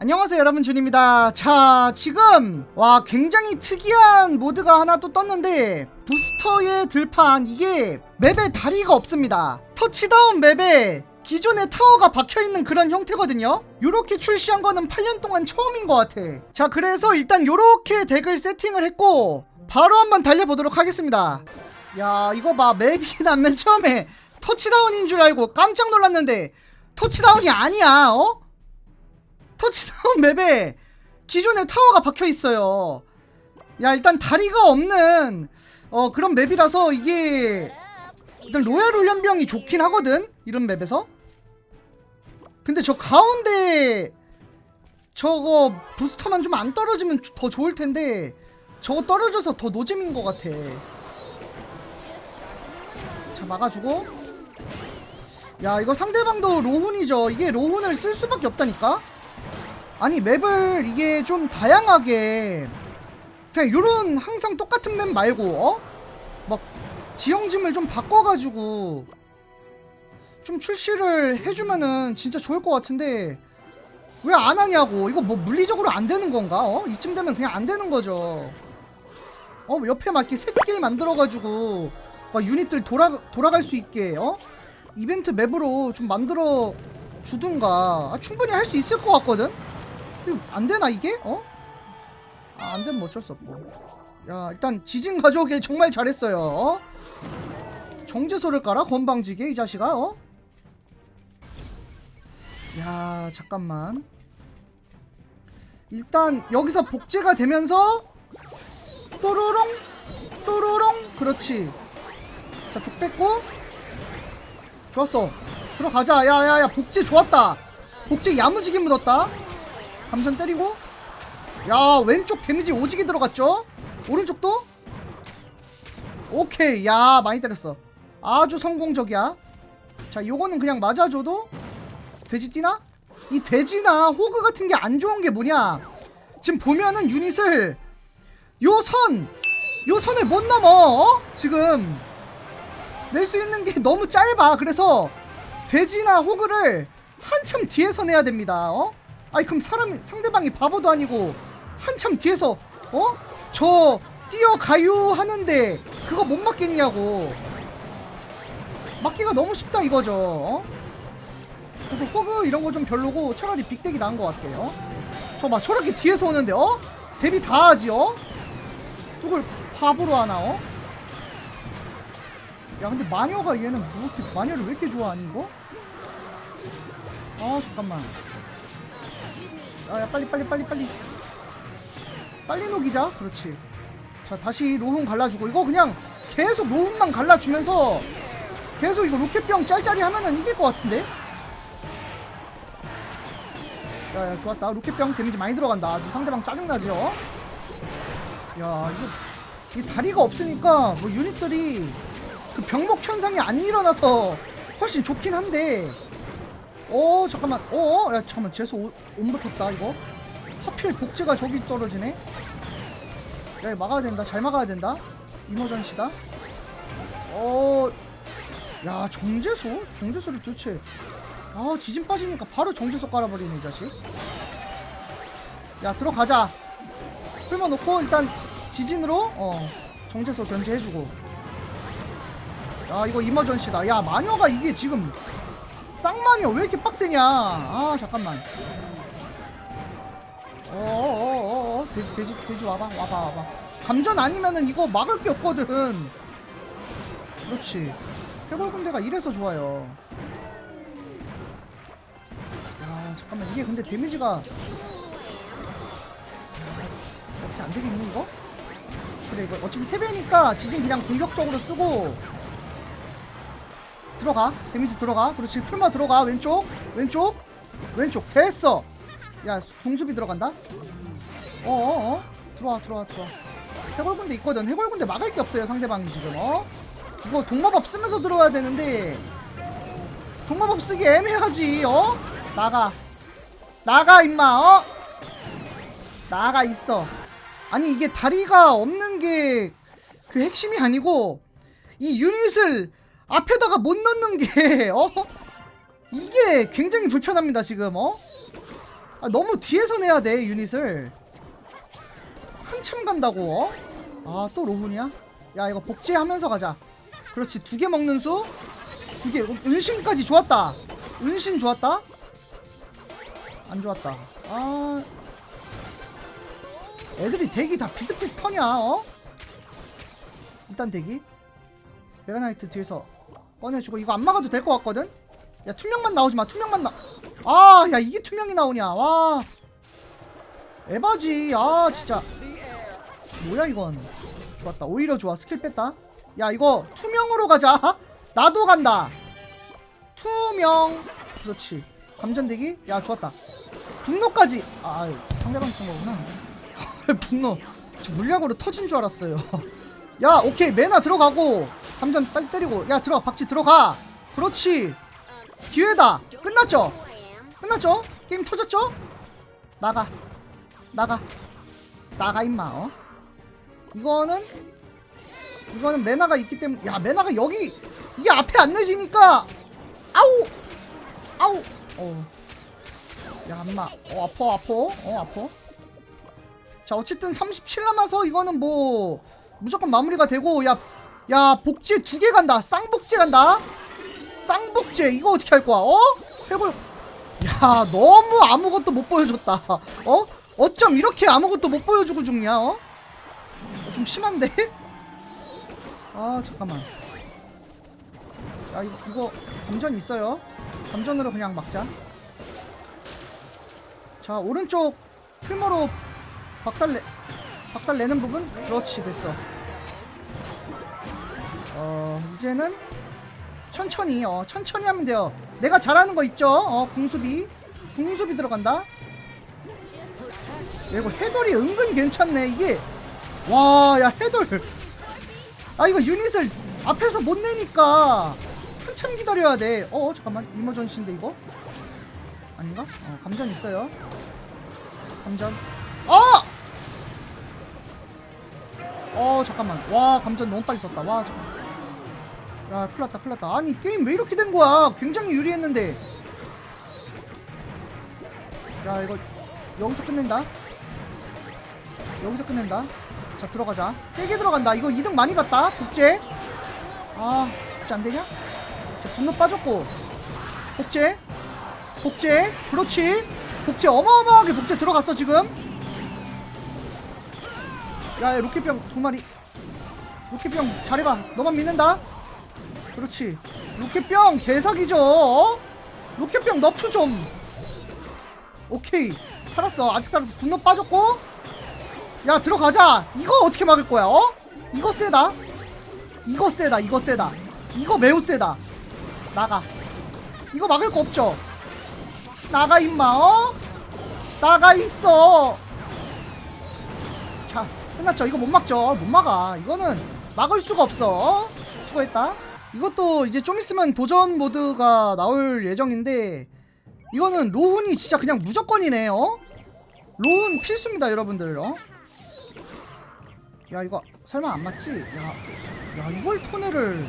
안녕하세요 여러분. 준입니다. 자 지금 와 굉장히 특이한 모드가 하나 또 떴는데 부스터의 들판. 이게 맵에 다리가 없습니다. 터치다운 맵에 기존의 타워가 박혀있는 그런 형태거든요. 요렇게 출시한 거는 8년 동안 처음인 것 같아. 자 그래서 일단 요렇게 덱을 세팅을 했고 바로 한번 달려보도록 하겠습니다. 야 이거 봐. 맵이 난맨 처음에 터치다운인 줄 알고 깜짝 놀랐는데 터치다운이 아니야 어? 터치다운 맵에 기존의 타워가 박혀 있어요. 야 일단 다리가 없는 어 그런 맵이라서 이게 일단 로얄 훈련병이 좋긴 하거든 이런 맵에서. 근데 저 가운데 저거 부스터만 좀 안 떨어지면 더 좋을 텐데 저거 떨어져서 더 노잼인 것 같아. 자 막아주고. 야 이거 상대방도 로훈이죠. 이게 로훈을 쓸 수밖에 없다니까. 아니 맵을 이게 좀 다양하게 그냥 요런 항상 똑같은 맵 말고 어? 막 지형짐을 좀 바꿔가지고 좀 출시를 해주면은 진짜 좋을 것 같은데 왜 안 하냐고 이거 뭐 물리적으로 안 되는 건가 어? 이쯤 되면 그냥 안 되는 거죠 어 옆에 막 이렇게 셋게 만들어가지고 막 유닛들 돌아, 돌아갈 수 있게 어? 이벤트 맵으로 좀 만들어 주든가 아, 충분히 할 수 있을 것 같거든 안 되나 이게? 어? 아, 안 되면 어쩔 수 없고. 야, 일단 지진 가져오길 정말 잘했어요. 어? 정제소를 깔아 건방지게 이 자식아. 어? 야, 잠깐만. 일단 여기서 복제가 되면서 또로롱 또로롱 그렇지. 자, 독 뺐고 좋았어. 들어가자. 야야야, 복제 좋았다. 복제 야무지게 묻었다. 감전 때리고. 야 왼쪽 데미지 오지게 들어갔죠? 오른쪽도? 오케이. 야 많이 때렸어. 아주 성공적이야. 자 요거는 그냥 맞아줘도 돼지 뛰나? 이 돼지나 호그 같은 게 안 좋은 게 뭐냐? 지금 보면은 유닛을 요 선! 요 선을 못 넘어. 어? 지금 낼 수 있는 게 너무 짧아. 그래서 돼지나 호그를 한참 뒤에서 내야 됩니다. 어? 아니 그럼 사람이 상대방이 바보도 아니고 한참 뒤에서 어? 저 뛰어가유 하는데 그거 못 맞겠냐고 맞기가 너무 쉽다 이거죠 어? 그래서 호그 이런 거 좀 별로고 차라리 빅덱이 나은 것 같아요 저봐 저렇게 뒤에서 오는데 어? 데뷔 다 하지 어? 누굴 바보로 하나 어? 야 근데 마녀가 얘는 뭐 이렇게 마녀를 왜 이렇게 좋아하니 이거? 아 잠깐만 야야 빨리 빨리 빨리 빨리. 빨리 녹이자. 그렇지. 자 다시 로훈 갈라주고 이거 그냥 계속 로훈만 갈라주면서 계속 이거 로켓병 짤짤이 하면은 이길 것 같은데? 야야 좋았다. 로켓병 데미지 많이 들어간다. 아주 상대방 짜증나지 어? 야 이거 이 다리가 없으니까 뭐 유닛들이 그 병목 현상이 안 일어나서 훨씬 좋긴 한데 어 잠깐만. 어야 잠깐만. 재수 오- 온 붙었다 이거. 하필 복제가 저기 떨어지네. 야 막아야 된다. 잘 막아야 된다. 이머전시다. 어야 정제소 정제소를 도대체. 아 지진 빠지니까 바로 정제소 깔아버리네 이 자식. 야 들어가자. 풀어놓고 일단 지진으로 어 정제소 견제해주고. 야 이거 이머전시다. 야 마녀가 이게 지금 쌍마녀 왜 이렇게 빡세냐? 아 잠깐만. 어어어어 돼지 돼지 돼지 와봐 와봐 와봐. 감전 아니면은 이거 막을 게 없거든. 그렇지. 해골 군대가 이래서 좋아요. 야 잠깐만. 이게 근데 데미지가 야, 어떻게 안 되겠니 이거? 그래 이거 어차피 3배니까 지진 그냥 공격적으로 쓰고 들어가. 데미지 들어가. 그렇지. 풀마 들어가. 왼쪽. 왼쪽. 왼쪽. 됐어. 야 수- 궁수비 들어간다. 어어어. 들어와 들어와 들어와. 해골군대 있거든. 해골군대 막을 게 없어요 상대방이 지금 어? 이거 동마법 쓰면서 들어와야 되는데. 동마법 쓰기 애매하지 어? 나가. 나가 임마 어? 나가 있어. 아니 이게 다리가 없는 게 그 핵심이 아니고 이 유닛을 앞에다가 못 넣는 게 어? 이게 굉장히 불편합니다 지금 어? 아, 너무 뒤에서 내야 돼 유닛을 한참 간다고 어? 아 또 로훈이야? 야 이거 복제하면서 가자 그렇지 두 개 먹는 수 두 개 은신까지 좋았다 은신 좋았다 안 좋았다 아 애들이 대기 다 비슷비슷하냐 어? 일단 대기 메가나이트 뒤에서 꺼내주고 이거 안 막아도 될 것 같거든? 야 투명만 나오지 마 투명만 나. 아 야 이게 투명이 나오냐 와. 에바지 아 진짜. 뭐야 이건. 좋았다 오히려 좋아 스킬 뺐다. 야 이거 투명으로 가자. 나도 간다. 투명. 그렇지. 감전대기. 야 좋았다. 분노까지. 아 상대방 쓴 거구나. 분노. 저 물약으로 터진 줄 알았어요. 야 오케이 메나 들어가고 감전 빨리 때리고 야 들어가 박지 들어가. 그렇지. 기회다. 끝났죠? 끝났죠? 게임 터졌죠? 나가. 나가. 나가 임마. 어? 이거는 이거는 메나가 있기 때문에 야 메나가 여기 이게 앞에 안 내지니까 아우 아우 어. 야 엄마 어 아파 아파 어 아파 자 어쨌든 37 남아서 이거는 뭐 무조건 마무리가 되고 야 야 복제 두 개 간다 쌍복제 간다 쌍복제 이거 어떻게 할 거야? 어? 해볼. 야 너무 아무것도 못 보여줬다. 어? 어쩜 이렇게 아무것도 못 보여주고 죽냐? 어? 좀 심한데? 아 잠깐만. 야 이거, 감전 있어요. 감전으로 그냥 막자. 자 오른쪽 풀머로 박살 내 박살 내는 부분? 그렇지 됐어. 어 이제는 천천히 어 천천히 하면 돼요. 내가 잘하는 거 있죠? 어 궁수비. 궁수비 들어간다. 그리고 해돌이 은근 괜찮네 이게. 와 야 해돌. 아 이거 유닛을 앞에서 못 내니까 한참 기다려야 돼어 어, 잠깐만. 이머전시인데 이거? 아닌가? 어 감전 있어요. 감전 어! 어 잠깐만. 와 감전 너무 빨리 썼다. 와 잠깐만. 야 큰일났다 큰일났다. 아니 게임 왜 이렇게 된 거야? 굉장히 유리했는데. 야 이거 여기서 끝낸다? 여기서 끝낸다? 자 들어가자. 세게 들어간다. 이거 2등 많이 봤다 복제. 아 복제 안되냐? 자 분노 빠졌고. 복제? 복제? 그렇지. 복제 어마어마하게 복제 들어갔어 지금 야 로켓병 두 마리. 로켓병 잘해봐. 너만 믿는다? 그렇지. 로켓병 개사기죠. 어? 로켓병 너프 좀. 오케이. 살았어. 아직 살았어. 분노 빠졌고. 야 들어가자. 이거 어떻게 막을 거야 어? 이거 세다. 이거 세다. 이거 세다. 이거 매우 세다. 나가. 이거 막을 거 없죠? 나가 임마 어? 나가 있어. 자 끝났죠 이거 못 막죠 못 막아 이거는 막을 수가 없어 어? 수고했다 이것도 이제 좀 있으면 도전 모드가 나올 예정인데 이거는 로훈이 진짜 그냥 무조건이네 어? 로훈 필수입니다 여러분들 어? 야 이거 설마 안 맞지? 야, 야 이걸 토네를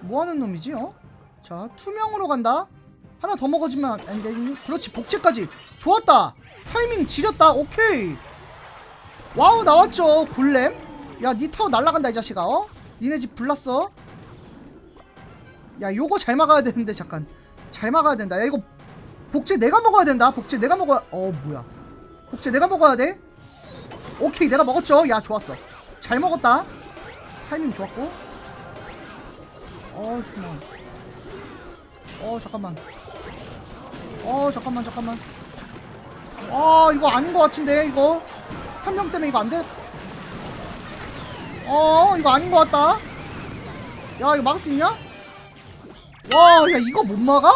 뭐하는 놈이지 어? 자 투명으로 간다 하나 더 먹어주면 안 되니? 그렇지 복제까지 좋았다 타이밍 지렸다 오케이 와우 나왔죠. 골렘. 야니 타워 날라간다 이 자식아. 어? 니네 집 불났어? 야 요거 잘 막아야 되는데 잠깐. 잘 막아야 된다. 야 이거 복제 내가 먹어야 된다. 복제 내가 먹어야 어 뭐야. 복제 내가 먹어야 돼? 오케이 내가 먹었죠. 야 좋았어. 잘 먹었다. 타이밍 좋았고. 어 잠깐만. 어 잠깐만. 어 잠깐만 잠깐만. 아 이거 아닌 것 같은데 이거 탐정 때문에 이거 안 돼 어 이거 아닌 것 같다 야 이거 막을 수 있냐 와, 야 이거 못 막아?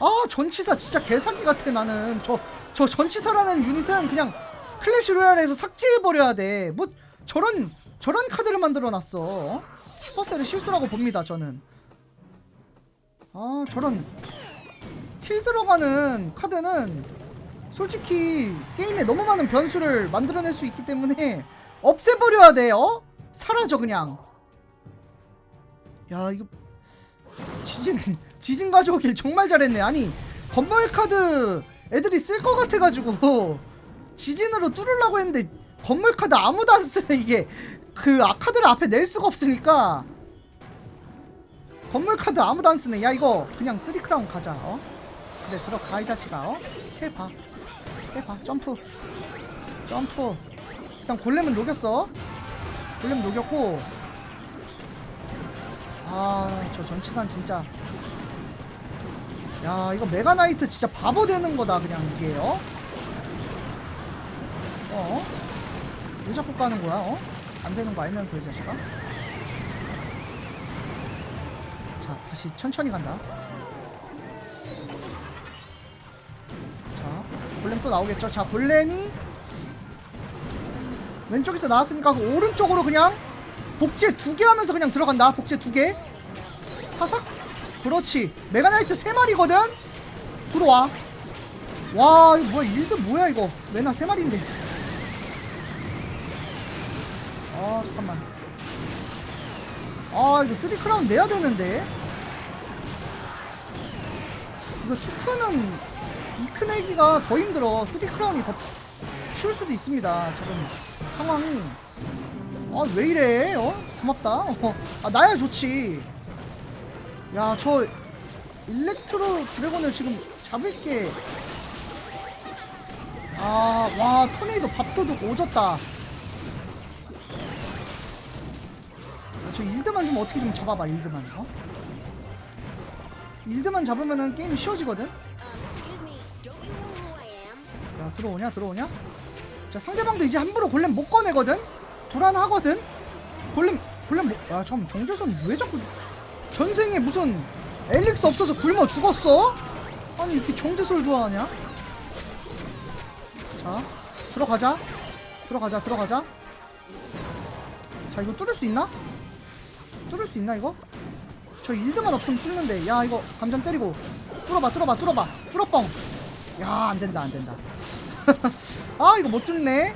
아, 전치사 진짜 개사기 같아 나는. 저저 전치사라는 유닛은 그냥 클래시 로얄에서 삭제해 버려야 돼. 뭐 저런 저런 카드를 만들어 놨어. 슈퍼셀의 실수라고 봅니다, 저는. 아, 저런 힐 들어가는 카드는 솔직히 게임에 너무 많은 변수를 만들어낼 수 있기 때문에 없애버려야 돼요. 사라져 그냥. 야 이거 지진 지진 가져오길 정말 잘했네. 아니 건물 카드 애들이 쓸 것 같아가지고 지진으로 뚫으려고 했는데 건물 카드 아무도 안 쓰네 이게 그 아카드를 앞에 낼 수가 없으니까 건물 카드 아무도 안 쓰네 야 이거 그냥 쓰리 크라운 가자 어? 그래 들어가 이 자식아 어? 해봐 해봐 점프. 점프. 일단 골렘은 녹였어. 골렘 녹였고. 아저 전치산 진짜. 야 이거 메가나이트 진짜 바보 되는 거다 그냥 이게 어? 어? 왜 자꾸 까는 거야 어? 안 되는 거 알면서 이 자식아. 자 다시 천천히 간다 골렘 또 나오겠죠. 자 골렘이 왼쪽에서 나왔으니까 그 오른쪽으로 그냥 복제 두 개 하면서 그냥 들어간다. 복제 두개. 사삭? 그렇지. 메가나이트 세 마리거든. 들어와. 와 이거 뭐야. 일드 뭐야 이거. 메나 세 마리인데. 아 잠깐만. 아 이거 쓰리 크라운 내야 되는데. 이거 투크는 이크 내기가 더 힘들어. 쓰리 크라운이 더 쉬울 수도 있습니다. 지금 상황이. 아 왜 이래? 어? 고맙다. 어, 아 나야 좋지. 야 저 일렉트로 드래곤을 지금 잡을게. 아 와 토네이도 밥도둑 오졌다. 아, 저 일드만 좀 어떻게 좀 잡아봐 일드만. 어? 일드만 잡으면은 게임이 쉬워지거든 들어오냐? 들어오냐? 자 상대방도 이제 함부로 골렘 못 꺼내거든? 불안하거든? 골렘 골렘 못... 야 잠깐 정재선 왜 자꾸 전생에 무슨 엘릭스 없어서 굶어 죽었어? 아니 이렇게 정재선을 좋아하냐? 자 들어가자. 들어가자 들어가자. 자 이거 뚫을 수 있나? 뚫을 수 있나 이거? 저 일드만 없으면 뚫는데. 야 이거 감전 때리고. 뚫어봐 뚫어봐 뚫어봐. 뚫어뻥 야 안된다 안된다 아 이거 못 뚫네.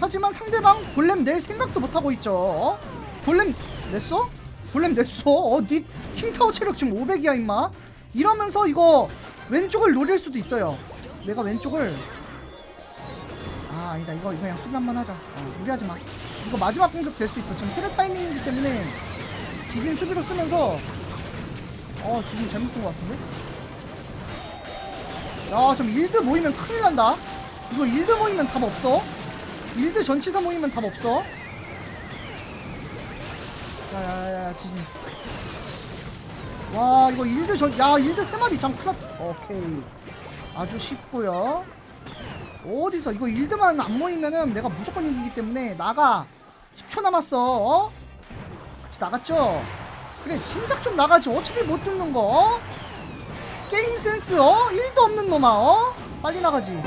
하지만 상대방 골렘 낼 생각도 못하고 있죠. 어? 골렘 냈어? 골렘 냈어? 어니 킹타워 체력 지금 500이야 임마. 이러면서 이거 왼쪽을 노릴 수도 있어요. 내가 왼쪽을. 아 아니다. 이거 이거 그냥 수비 한번 하자. 어, 무리하지 마. 이거 마지막 공격 될 수 있어. 지금 세례 타이밍이기 때문에 지진 수비로 쓰면서 어 지진 잘못 쓴 것 같은데 야, 좀 일드 모이면 큰일 난다. 이거 일드 모이면 답 없어. 일드 전치사 모이면 답 없어. 야, 야, 야, 야, 지진. 와, 이거 일드 전, 야, 일드 세 마리 참 큰일 났 오케이. 아주 쉽고요 어디서, 이거 일드만 안 모이면은 내가 무조건 이기기 때문에 나가. 10초 남았어, 어? 같이 나갔죠? 그래, 진작 좀 나가지. 어차피 못 뚫는 거, 어? 게임 센스 어? 1도 없는 놈아 어? 빨리 나가지